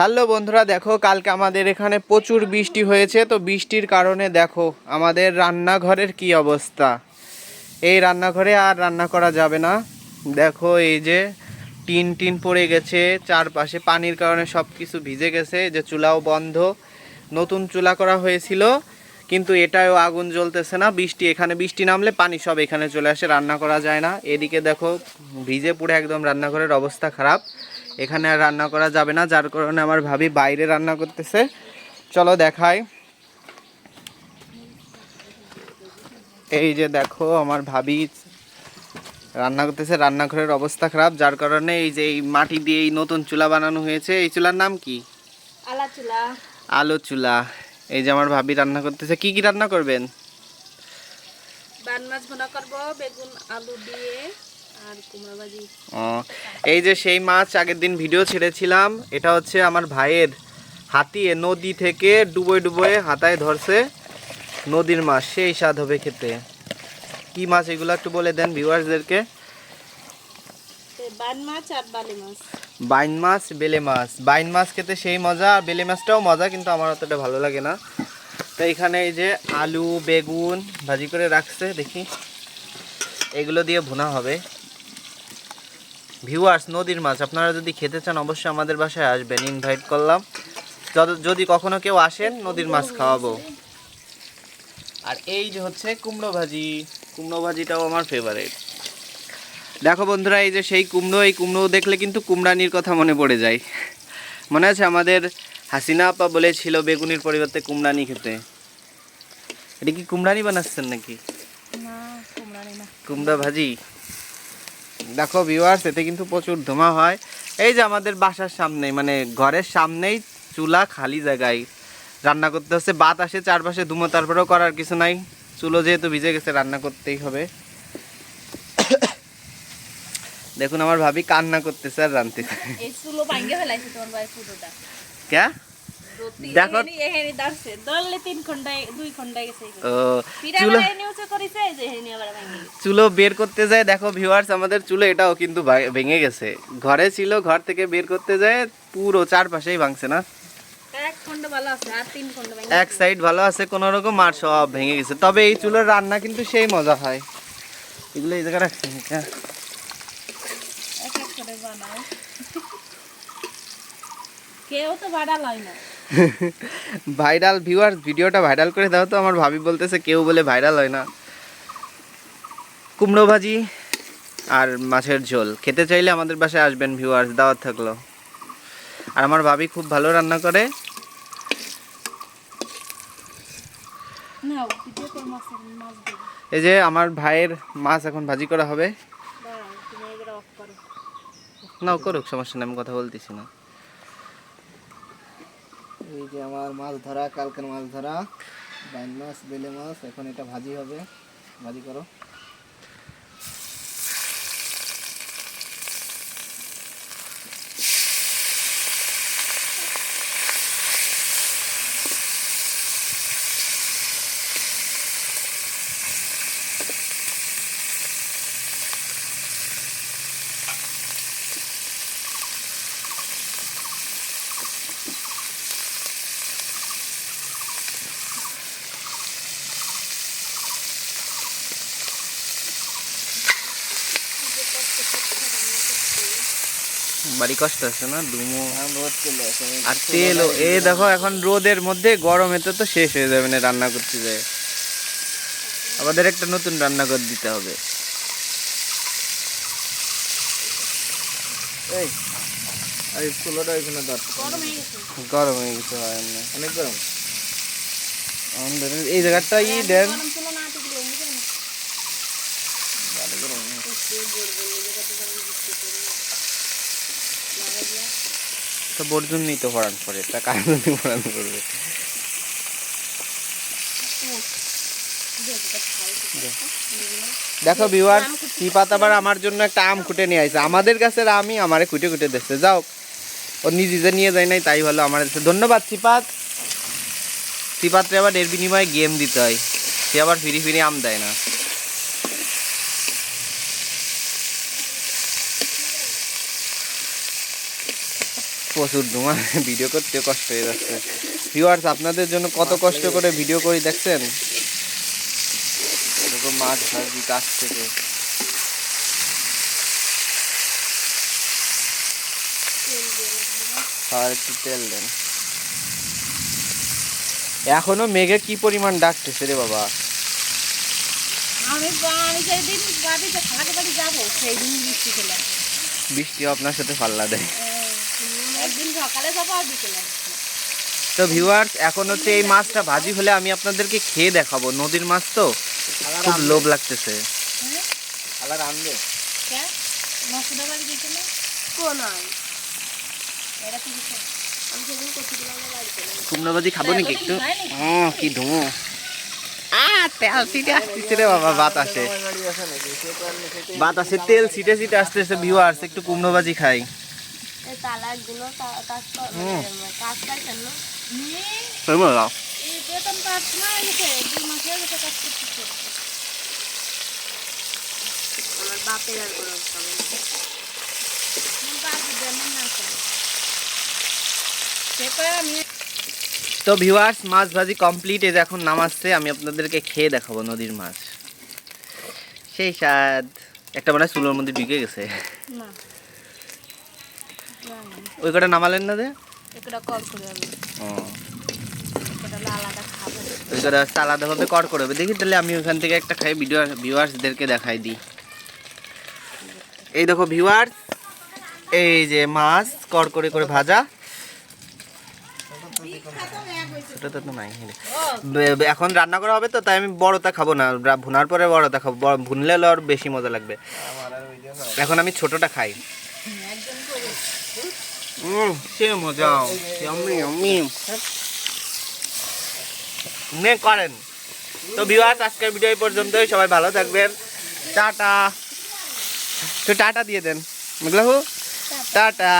Hello বন্ধুরা, দেখো কালকে আমাদের এখানে প্রচুর বৃষ্টি হয়েছে, তো বৃষ্টির কারণে দেখো আমাদের রান্নাঘরের কি অবস্থা। এই রান্নাঘরে আর রান্না করা যাবে না। দেখো এই যে টিন টিন পড়ে গেছে, চারপাশে পানির কারণে সব কিছু ভিজে গেছে যে চুলাও বন্ধ। নতুন চুলা করা হয়েছিল, কিন্তু এটাও আগুন জ্বলতেছে না, বৃষ্টি এখানে বৃষ্টি নামলে পানি সব এখানে চলে আসে, রান্না করা যায় না। এদিকে দেখো ভিজে পুরো একদম রান্নাঘরের অবস্থা খারাপ। এখানে আর রান্না করা যাবে না যার কারণে আমার ভাবি বাইরে রান্না করতেছে। চলো দেখাই। এই যে দেখো আমার ভাবি রান্না করতেছে রান্নাঘরের অবস্থা খারাপ যার কারণে এই যে এই মাটি দিয়ে এই নতুন চুলা বানানো হয়েছে। এই চুলার নাম কি? আলা চুলা। আলো চুলা। এই যে আমার ভাবি রান্না করতেছে কি কি রান্না করবেন? বান মাছ ভুনা করব বেগুন আলু দিয়ে। এই যে সেই মাছ আগের দিন ভিডিও ছেড়েছিলাম এটা হচ্ছে আমার ভাইয়ের হাতিয়ে নদী থেকে ডুবোয় ডুবোয় হাতায় ধরছে নদীর মাছ সেই স্বাদ হবে খেতে। কি মাছ এগুলো একটু বলে দেন ভিউয়ার্সদেরকে বান মাছ আর বালি মাছ। বাইন মাছ বেলে মাছ। বাইন মাছ খেতে সেই মজা আর বেলে মাছটাও মজা কিন্তু আমার অতটা ভালো লাগে না। তো এখানে এই যে আলু বেগুন ভাজি করে রাখছে দেখি। এগুলো দিয়ে ভুনা হবে। ভিউয়ার্স নদীর মাছ আপনারা যদি খেতে চান অবশ্যই আমাদের বাসায় আসবেন ইনভাইট করলাম। যদি কখনো কেউ আসেন নদীর মাছ খাওয়াবো। আর এই যে হচ্ছে কুমড়ো ভাজি কুমড়ো ভাজিটাও আমার ফেভারিট দেখো বন্ধুরা এই যে সেই কুমড়ো এই কুমড়ো দেখলে কিন্তু কুমড়ানির কথা মনে পড়ে যায়। মনে আছে আমাদের হাসিনা আপা বলেছিল বেগুনির পরিবর্তে কুমড়ানি খেতে। এটা কি কুমড়ানি বানাচ্ছেন নাকি? কুমড়া ভাজি? দেখো ভিউয়ার্স এতে কিন্তু প্রচুর ধোঁয়া হয়। এই যে আমাদের বাসার সামনেই মানে ঘরের সামনেই চুলা খালি জায়গায়। রান্না করতে হচ্ছে বাত আসে চারপাশে ধুমো তারপরেও করার কিছু নাই। চুলো যেহেতু ভিজে গেছে রান্না করতেই হবে। দেখুন আমার ভাবি কান্না করতেছে আর রানতেছে এই চুলো ভাঙ্গে ফেলাইছে তোমার ভাই ফুটোটা ক্যা? দেখো। চুলো বের করতে যায় দেখো ভিউয়ার্স আমাদের চুলো এটাও কিন্তু ভেঙে গেছে। ঘরে ছিল ঘর থেকে বের করতে যায় পুরো চারপাশেই ভাঙছে না? এক সাইড ভালো আছে কোনো রকম আর সব ভেঙে গেছে। তবে এই চুলোর রান্না কিন্তু সেই মজা হয়। এগুলো এই জায়গায় রাখছি হ্যাঁ। কেউ তো বাড়া লয় না। ভাইরাল ভিউয়ার ভিডিওটা ভাইরাল করে দাও তো। আমার ভাবি বলতেছে কেউ বলে ভাইরাল হয় না। কুমড়ো ভাজি আর মাছের ঝোল। খেতে চাইলে আমাদের বাসায় আসবেন ভিউয়ার্স দাওয়াত থাকল। আর আমার ভাবি খুব ভালো রান্না করে। এই যে আমার ভাইয়ের মাছ এখন ভাজি করা হবে। নাও করুক সমস্যা নেই আমি কথা বলতেছি না। এই যে আমার মাছ ধরা, কালকের মাছ ধরা বাইন মাছ, বেলে মাছ, এখন এটা ভাজি হবে। ভাজি করো। বাড়ি কষ্ট আছে না ডুমো আর তেল এ দেখো এখন রোদের মধ্যে গরমেতে তো শেষ হয়ে যাবে না রান্না করতে যায় আমাদের একটা নতুন রান্না রান্নাঘর দিতে হবে এই এই এখানে গরম হয়ে গেছে হয়ে হয় অনেক গরম আমাদের এই জায়গাটা ই দেন গরম তো তো পড়ান পরে, তা পড়ান করবে? দেখো ভিউয়ার সিপাত আবার আমার জন্য একটা আম খুঁটে নিয়ে আইছে। আমাদের কাছে আমি আমারে খুঁটে খুঁটে দিচ্ছে। যাও, ও নিজে নিয়ে যায় নাই, তাই ভালো আমার দিচ্ছে ধন্যবাদ, সিপাত। সিপাত্রে আবার এর বিনিময়ে গেম দিতে হয়। সে আবার ফিরি ফিরি আম দেয় না। প্রচুর ধোঁয়া ভিডিও করতে কষ্ট হয়ে যাচ্ছে। ভিউয়ার্স আপনাদের জন্য কত কষ্ট করে ভিডিও করি দেখছেন? এরকম মাছ ভাজি কাছ থেকে। আর একটু তেল দেন। এখনও মেঘে কি পরিমাণ ডাকতেছে রে বাবা? আমি আমি যেদিন বাড়িতে খালাকে বাড়ি যাব সেই দিন বৃষ্টি আপনার সাথে পাল্লা দেয়। একদিন সকালে যাব আর বিকেলে তো ভিউয়ার্স এখন হচ্ছে এই মাছটা ভাজি হলে আমি আপনাদেরকে খেয়ে দেখাবো। নদীর মাছ তো খুব লোভ লাগতেছে। হ্যাঁ? আনবে। কুমড়ো ভাজি খাব নাকি একটু? হয় নাকি? ও কি ধুমো তেল ছিটে আসতেছে রে বাবা বাতাসে। বাতাসে তেল ছিটে ছিটে আসতেছে ভিউয়ার্স একটু কুমড়ো ভাজি খাই। তালাকগুলো কাজ কাজ পাইছেন না? এই বেতন কাজ না গেছে দুই মাস হয়ে গেছে কাজ করতেছে আমার বাপের আর কোনো হবে না আমার বাপের জন্য না করে সে কয়ে আমি তো ভিউয়ার্স মাছ ভাজি কমপ্লিট এই এখন নামাচ্ছে আমি আপনাদেরকে খেয়ে দেখাবো নদীর মাছ। সেই স্বাদ। একটা মানে চুলোর মধ্যে ঢুকে গেছে। না। ওই কটা নামালেন না খাব। ওই কটা আলাদাভাবে কর করে দেখি তাহলে আমি ওখান থেকে একটা খাই ভিডিও ভিউয়ার্সদেরকে দেখাই দিই। এই দেখো ভিউয়ার্স এই যে মাছ কর করে করে ভাজা। তো নাই এখন রান্না করা হবে তো তাই আমি বড়টা খাব না। ভুনার পরে বড়টা খাব। ভুনলে আর বেশি মজা লাগবে। এখন আমি ছোটটা খাই। উম, সে মজা। নে করেন। তো ভিউয়ার্স আজকের ভিডিও এই পর্যন্তই। সবাই ভালো থাকবেন। টাটা। তো টাটা দিয়ে দেন। মেঘলাহু টাটা।